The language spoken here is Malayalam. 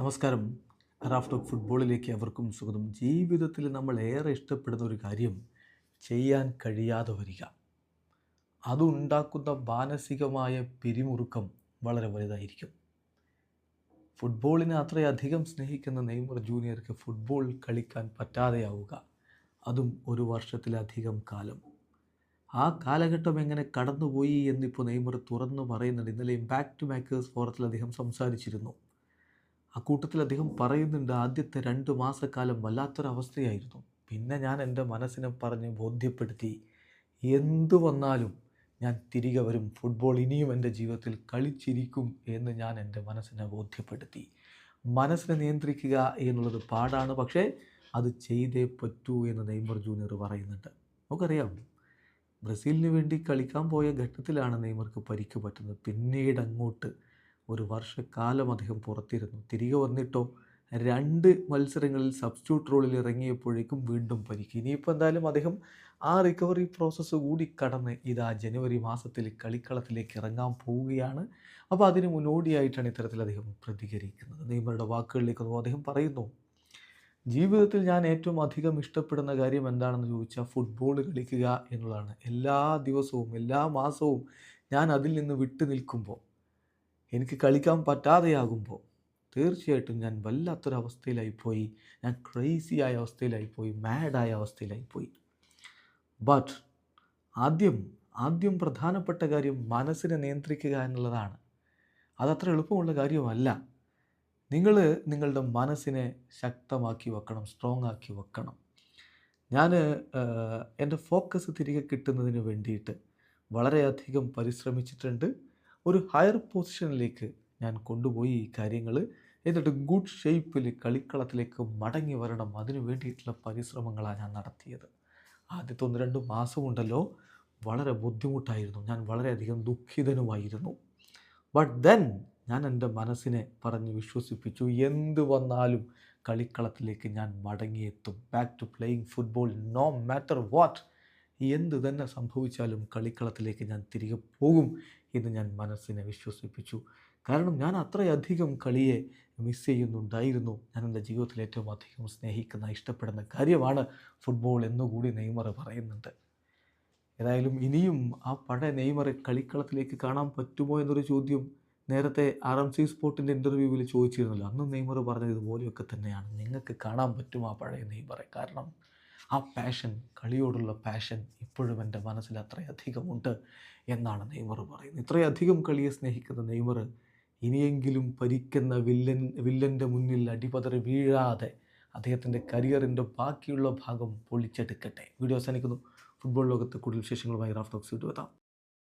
നമസ്കാരം. റാഫ് ടോക്ക് ഫുട്ബോളിലേക്ക് അവർക്കും സ്വാഗതം. ജീവിതത്തിൽ നമ്മൾ ഏറെ ഇഷ്ടപ്പെടുന്ന ഒരു കാര്യം ചെയ്യാൻ കഴിയാതെ വരിക. അതുണ്ടാക്കുന്ന മാനസികമായ പിരിമുറുക്കം വളരെ വലുതായിരിക്കും. ഫുട്ബോളിനെ അത്രയധികം സ്നേഹിക്കുന്ന നെയ്മർ ജൂനിയർക്ക് ഫുട്ബോൾ കളിക്കാൻ പറ്റാതെയാവുക. അതും ഒരു വർഷത്തിലധികം കാലം. ആ കാലഘട്ടം എങ്ങനെ കടന്നുപോയി എന്നിപ്പോൾ നെയ്മർ തുറന്നു പറയുന്നുണ്ട്. ഇന്നലെ ഇമ്പാക്റ്റ് മേക്കേഴ്സ് ഫോറത്തിൽ അദ്ദേഹം സംസാരിച്ചിരുന്നു. ആ കൂട്ടത്തിൽ അദ്ദേഹം പറയുന്നുണ്ട് ആദ്യത്തെ രണ്ട് മാസക്കാലം വല്ലാത്തൊരവസ്ഥയായിരുന്നു. പിന്നെ ഞാൻ എന്റെ മനസ്സിനെ പറഞ്ഞ് ബോധ്യപ്പെടുത്തി. എന്തു വന്നാലും ഞാൻ തിരികെ വരും. ഫുട്ബോൾ ഇനിയും എന്റെ ജീവിതത്തിൽ കളിച്ചിരിക്കും എന്ന് ഞാൻ എന്റെ മനസ്സിനെ ബോധ്യപ്പെടുത്തി. മനസ്സിനെ നിയന്ത്രിക്കുക എന്നുള്ളത് പാടാണ്. പക്ഷേ അത് ചെയ്തേ പറ്റൂ എന്ന് നെയ്മർ ജൂനിയർ പറയുന്നുണ്ട്. നമുക്കറിയാം ബ്രസീലിന് വേണ്ടി കളിക്കാൻ പോയ ഘട്ടത്തിലാണ് നെയ്മർക്ക് പരിക്ക് പറ്റുന്നത്. പിന്നീട് അങ്ങോട്ട് ഒരു വർഷക്കാലം അദ്ദേഹം പുറത്തിരുന്നു. തിരികെ വന്നിട്ടോ രണ്ട് മത്സരങ്ങളിൽ സബ്സ്റ്റിറ്റ്യൂട്ട് റോളിൽ ഇറങ്ങിയപ്പോഴേക്കും വീണ്ടും പരിക്ക്. ഇനിയിപ്പോൾ എന്തായാലും അദ്ദേഹം ആ റിക്കവറി പ്രോസസ്സ് കൂടി കടന്ന് ഇതാ ജനുവരി മാസത്തിൽ കളിക്കളത്തിലേക്ക് ഇറങ്ങാൻ പോവുകയാണ്. അപ്പോൾ അതിന് മുന്നോടിയായിട്ടാണ് ഇത്തരത്തിൽ അദ്ദേഹം പ്രതികരിക്കുന്നത്. നെയ്മറുടെ വാക്കുകളിലേക്ക് നോക്കുമ്പോൾ അദ്ദേഹം പറയുന്നു ജീവിതത്തിൽ ഞാൻ ഏറ്റവും അധികം ഇഷ്ടപ്പെടുന്ന കാര്യം എന്താണെന്ന് ചോദിച്ചാൽ ഫുട്ബോൾ കളിക്കുക എന്നുള്ളതാണ്. എല്ലാ ദിവസവും എല്ലാ മാസവും ഞാൻ അതിൽ നിന്ന് വിട്ടു നിൽക്കുമ്പോൾ എനിക്ക് കളിക്കാൻ പറ്റാതെയാകുമ്പോൾ തീർച്ചയായിട്ടും ഞാൻ വല്ലാത്തൊരവസ്ഥയിലായിപ്പോയി. ഞാൻ ക്രേസി ആയ അവസ്ഥയിലായിപ്പോയി മാഡായ അവസ്ഥയിലായിപ്പോയി. ബട്ട് ആദ്യം ആദ്യം പ്രധാനപ്പെട്ട കാര്യം മനസ്സിനെ നിയന്ത്രിക്കുക എന്നുള്ളതാണ്. അതത്ര എളുപ്പമുള്ള കാര്യമല്ല നിങ്ങൾ നിങ്ങളുടെ മനസ്സിനെ ശക്തമാക്കി വെക്കണം സ്ട്രോങ് ആക്കി വെക്കണം. ഞാൻ എന്റെ ഫോക്കസ് തിരികെ കിട്ടുന്നതിന് വേണ്ടിയിട്ട് വളരെയധികം പരിശ്രമിച്ചിട്ടുണ്ട്. ഒരു ഹയർ പൊസിഷനിലേക്ക് ഞാൻ കൊണ്ടുപോയി ഈ കാര്യങ്ങൾ. എന്നിട്ട് ഗുഡ് ഷേപ്പിൽ കളിക്കളത്തിലേക്ക് മടങ്ങി വരണം. അതിനു വേണ്ടിയിട്ടുള്ള പരിശ്രമങ്ങളാണ് ഞാൻ നടത്തിയത്. ആദ്യത്തെ ഒന്ന് രണ്ട് മാസമുണ്ടല്ലോ വളരെ ബുദ്ധിമുട്ടായിരുന്നു. ഞാൻ വളരെയധികം ദുഃഖിതനുമായിരുന്നു. ബട്ട് ദെൻ ഞാൻ എന്റെ മനസ്സിനെ പറഞ്ഞ് വിശ്വസിപ്പിച്ചു. എന്ത് വന്നാലും കളിക്കളത്തിലേക്ക് ഞാൻ മടങ്ങിയെത്തും. Back to playing football no matter what എന്ത് തന്നെ സംഭവിച്ചാലും കളിക്കളത്തിലേക്ക് ഞാൻ തിരികെ പോകും എന്ന് ഞാൻ മനസ്സിനെ വിശ്വസിപ്പിച്ചു. കാരണം ഞാൻ അത്രയധികം കളിയെ മിസ് ചെയ്യുന്നുണ്ടായിരുന്നു. ഞാൻ എന്റെ ജീവിതത്തിൽ ഏറ്റവും അധികം സ്നേഹിക്കുന്ന ഇഷ്ടപ്പെടുന്ന കാര്യമാണ് ഫുട്ബോൾ എന്നുകൂടി നെയ്മർ പറയുന്നുണ്ട്. ഏതായാലും ഇനിയും ആ പഴയ നെയ്മറെ കളിക്കളത്തിലേക്ക് കാണാൻ പറ്റുമോ എന്നൊരു ചോദ്യം നേരത്തെ ആർ എം സി സ്പോർട്ടിന്റെ ഇന്റർവ്യൂവിൽ ചോദിച്ചിരുന്നല്ലോ. അന്ന് നെയ്മർ പറഞ്ഞത് ഇതുപോലെയൊക്കെ തന്നെയാണ്. നിങ്ങൾക്ക് കാണാൻ പറ്റും ആ പഴയ നെയ്മറെ. കാരണം ആ പാഷൻ കളിയോടുള്ള പാഷൻ ഇപ്പോഴും എന്റെ മനസ്സിൽ അത്രയധികമുണ്ട് എന്നാണ് നെയ്മർ പറയുന്നത്. ഇത്രയധികം കളിയെ സ്നേഹിക്കുന്ന നെയ്മർ ഇനിയെങ്കിലും പരിക്കുന്ന വില്ലൻ വില്ലന്റെ മുന്നിൽ അടിപതറി വീഴാതെ അദ്ദേഹത്തിന്റെ കരിയറിന്റെ ബാക്കിയുള്ള ഭാഗം പൊളിച്ചെടുക്കട്ടെ. വീഡിയോ അവസാനിക്കുന്നു. ഫുട്ബോൾ ലോകത്ത് കൂടുതൽ വിശേഷങ്ങളുമായി റാഫ് ടോക്സ് വീഡിയോ എത്താം.